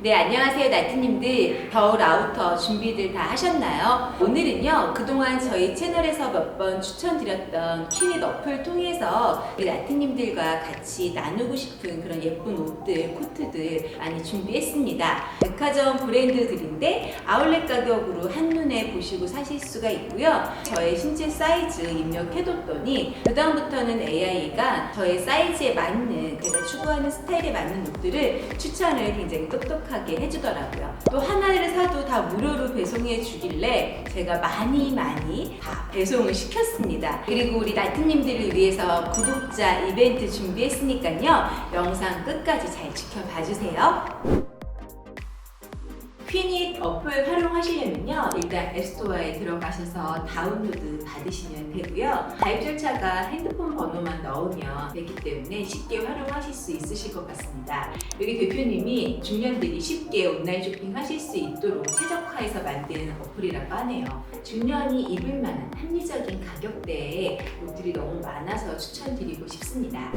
네, 안녕하세요, 나트님들. 겨울 아우터 준비들 다 하셨나요? 오늘은요, 그동안 저희 채널에서 몇 번 추천드렸던 퀴닛 어플 통해서 우리 나트님들과 같이 나누고 싶은 그런 예쁜 옷들, 코트들 많이 준비했습니다. 백화점 브랜드들인데 아울렛 가격으로 한눈에 보시고 사실 수가 있고요. 저의 신체 사이즈 입력해뒀더니 그다음부터는 AI가 저의 사이즈에 맞는 추구하는 스타일에 맞는 옷들을 추천을 굉장히 똑똑하게 해주더라고요. 또 하나를 사도 다 무료로 배송해 주길래 제가 많이 많이 다 배송을 시켰습니다. 그리고 우리 나트님들을 위해서 구독자 이벤트 준비했으니까요. 영상 끝까지 잘 지켜봐 주세요. 퀴닛 어플 활용하시려면요 일단 앱스토어에 들어가셔서 다운로드 받으시면 되고요. 가입 절차가 핸드폰 번호만 넣으면 되기 때문에 쉽게 활용하실 수 있으실 것 같습니다. 여기 대표님이 중년들이 쉽게 온라인 쇼핑 하실 수 있도록 최적화해서 만든 어플이라고 하네요. 중년이 입을 만한 합리적인 가격대에 옷들이 너무 많아서 추천드리고 싶습니다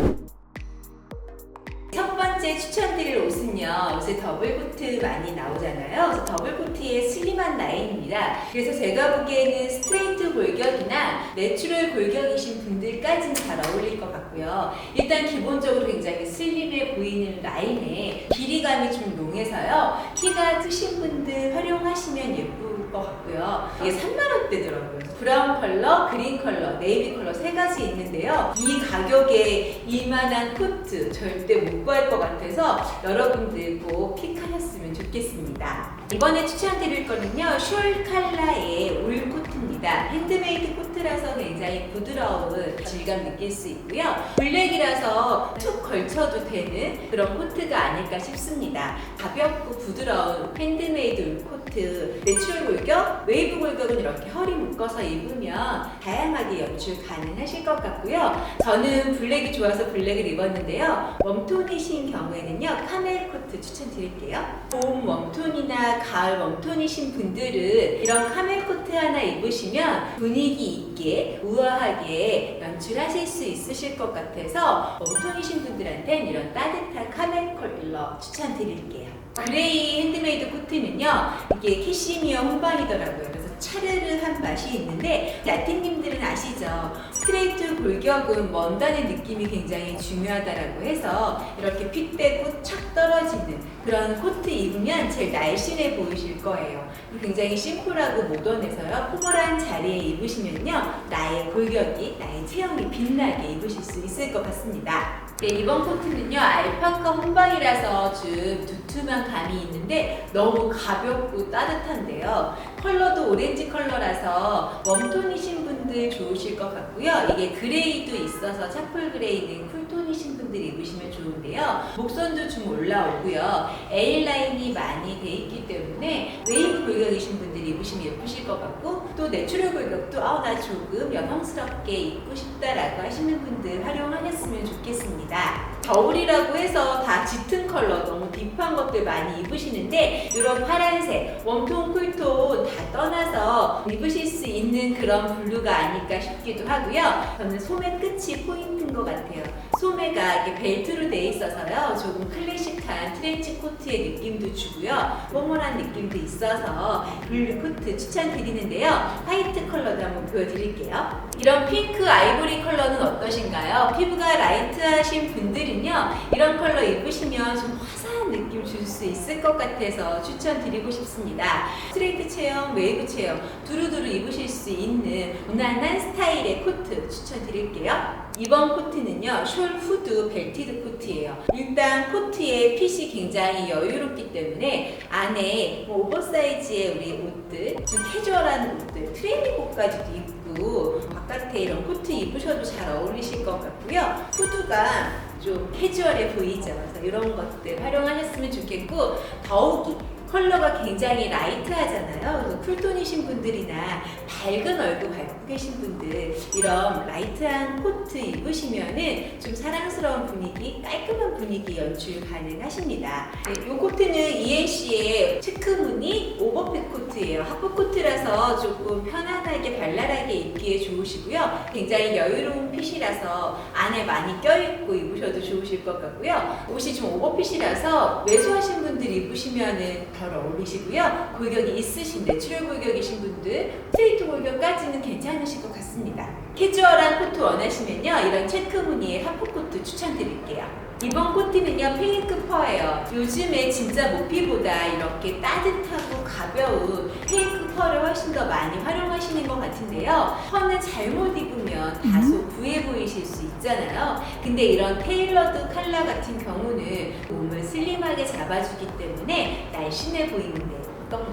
첫 번째 추천드릴 옷은요. 요새 더블 코트 많이 나오잖아요. 더블 코트의 슬림한 라인입니다. 그래서 제가 보기에는 스트레이트 골격이나 내추럴 골격이신 분들까지는 잘 어울릴 것 같고요. 일단 기본적으로 굉장히 슬림해 보이는 라인에 길이감이 좀 농해서요. 키가 크신 분들 활용하시면 예쁠 것 같고요. 이게 3만원대더라고요. 브라운 컬러, 그린 컬러, 네이비 컬러 세 가지 있는데요. 이 가격에 이만한 코트 절대 못 구할 것 같아서 여러분들 꼭 픽하셨으면 좋겠습니다. 이번에 추천드릴 거는요. 숄 칼라의 울 코트입니다. 핸드메이드 코트라서 굉장히 부드러운 질감 느낄 수 있고요. 블랙이라서 툭 걸쳐도 되는 그런 코트가 아닐까 싶습니다. 가볍고 부드러운 핸드메이드 울 코트, 내추럴 골격, 웨이브 골격은 이렇게 허리 묶어서 입으면 다양하게 연출 가능하실 것 같고요. 저는 블랙이 좋아서 블랙을 입었는데요. 웜톤이신 경우에는요, 카멜 코트 추천드릴게요. 봄 웜톤이나 가을 웜톤이신 분들은 이런 카멜 코트 하나 입으시면 분위기 있게 우아하게 연출하실 수 있으실 것 같아서 웜톤이신 분들한테는 이런 따뜻한 카멜 컬러 추천드릴게요. 그레이 핸드메이드 코트는요, 이게 캐시미어 혼방이더라고요. 그래서 차르르한 맛이 있는데 라틴님들은 아시죠? 스트레이트 골격은 먼다는 느낌이 굉장히 중요하다라고 해서 이렇게 핏대고 착 떨어지는 그런 코트 입으면 제일 날씬해 보이실 거예요. 굉장히 심플하고 모던해서요. 포멀한 자리에 입으시면요. 나의 골격이, 나의 체형이 빛나게 입으실 수 있을 것 같습니다. 네, 이번 코트는요. 알파카 혼방이라서 좀 두툼한 감이 있는데 너무 가볍고 따뜻한데요. 컬러도 오렌지 컬러라서 웜톤이신 분들 좋으실 것 같고요. 이게 그레이도 있어서 차풀 그레이는 쿨톤이신 분들 입으시면 좋은데요. 목선도 좀 올라오고요. A 라인이 많이 돼 있기 때문에 웨이브 골격이신 분들 입으시면 예쁘실 것 같고 또 내추럴 골격도 아, 나 조금 여성스럽게 입고 싶다라고 하시는 분들 활용하셨으면 좋겠습니다. 겨울이라고 해서 다 짙은 컬러 너무 딥한 것들 많이 입으시는데 이런 파란색, 웜톤, 쿨톤 다 떠나서 입으실 수 있는 그런 블루가 아닐까 싶기도 하고요. 저는 소매 끝이 포인트인 것 같아요. 소매가 이렇게 벨트로 돼 있어서요. 조금 클래식한 트렌치 코트의 느낌도 주고요. 포멀한 느낌도 있어서 블루 코트 추천드리는데요. 화이트 컬러도 한번 보여드릴게요. 이런 핑크 아이보리 컬러는 어떠신가요? 피부가 라이트하신 분들 은요. 이런 컬러 입으시면 좀 화사한 느낌 줄 수 있을 것 같아서 추천드리고 싶습니다. 스트레이트 체형, 웨이브 체형 두루두루 입으실 수 있는 무난한 스타일의 코트 추천드릴게요. 이번 코트는요, 숄 후드 벨티드 코트예요. 일단 코트의 핏이 굉장히 여유롭기 때문에 안에 뭐 오버사이즈의 우리 옷들, 좀 캐주얼한 옷들, 트레이닝복까지도 입고 바깥에 이런 코트 입으셔도 잘 어울리실 것 같고요. 후드가 좀 캐주얼해 보이죠. 그래서 이런 것들 활용하셨으면 좋겠고 더욱이 컬러가 굉장히 라이트하잖아요. 그래서 쿨톤이신 분들이나 밝은 얼굴 갖고 계신 분들 이런 라이트한 코트 입으시면은 좀 사랑스러운 분위기, 깔끔한 분위기 연출 가능하십니다. 네, 이 코트는 ENC의 체크 무늬 오버 오버핏 코트예요. 하프 코트라서 조금 편안하게 발랄하게 입기에 좋으시고요. 굉장히 여유로운 핏이라서 안에 많이 껴입고 입으셔도 좋으실 것 같고요. 옷이 좀 오버핏이라서 외수하신 분들 입으시면은 덜 어울리시고요. 골격이 있으신 내추럴 골격이신 분들 스트레이트 골격까지는 괜찮으실 것 같습니다. 캐주얼한 코트 원하시면요. 이런 체크 무늬의 하프 코트 추천드릴게요. 이번 코트는요 핑크 퍼예요. 요즘에 진짜 모피보다 이렇게 따뜻하고 가벼운 핑크 퍼를 훨씬 더 많이 활용하시는 것 같은데요. 퍼는 잘못 입으면 다소 부해 보이실 수 있잖아요. 근데 이런 테일러드 컬러 같은 경우는 몸을 슬림하게 잡아주기 때문에 날씬해 보이는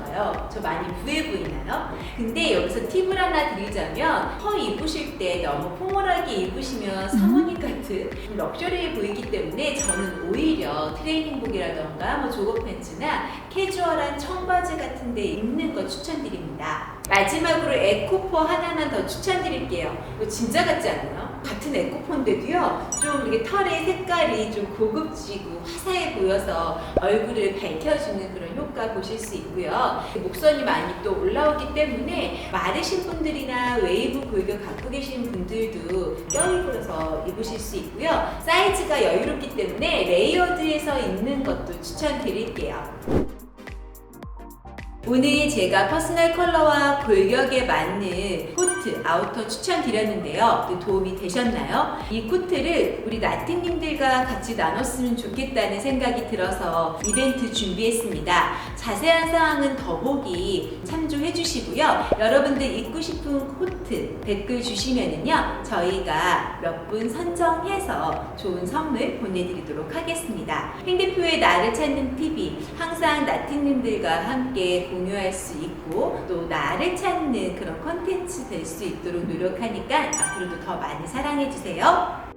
데 어떤가요? 저 많이 부해 보이나요? 근데 여기서 팁을 하나 드리자면 퍼 입으실 때 너무 포멀하게 입으시면 사모님 같은 좀 럭셔리해 보이기 때문에 저는 오히려 트레이닝복이라던가 뭐 조거 팬츠나 캐주얼한 청바지 같은 데 입는 거 추천드립니다. 마지막으로 에코퍼 하나만 더 추천드릴게요. 이거 진짜 같지 않나요? 같은 에코퍼인데도요, 좀 이렇게 털의 색깔이 좀 고급지고 화사해 보여서 얼굴을 밝혀주는 그런 효과 보실 수 있고요. 목선이 많이 또 올라오기 때문에 마르신 분들이나 웨이브 골격 갖고 계신 분들도 껴입어서 입으실 수 있고요. 사이즈가 여유롭기 때문에 레이어드해서 입는 것도 추천드릴게요. 오늘 제가 퍼스널 컬러와 골격에 맞는 코트, 아우터 추천드렸는데요. 도움이 되셨나요? 이 코트를 우리 나티님들과 같이 나눴으면 좋겠다는 생각이 들어서 이벤트 준비했습니다. 자세한 사항은 더보기 참조해 주시고요. 여러분들 입고 싶은 코트 댓글 주시면은요. 저희가 몇 분 선정해서 좋은 선물 보내드리도록 하겠습니다. 행대표의 나를 찾는 TV 항상 나티님들과 함께 공유할 수 있고 또 나를 찾는 그런 컨텐츠 될 수 있도록 노력하니까 앞으로도 더 많이 사랑해 주세요.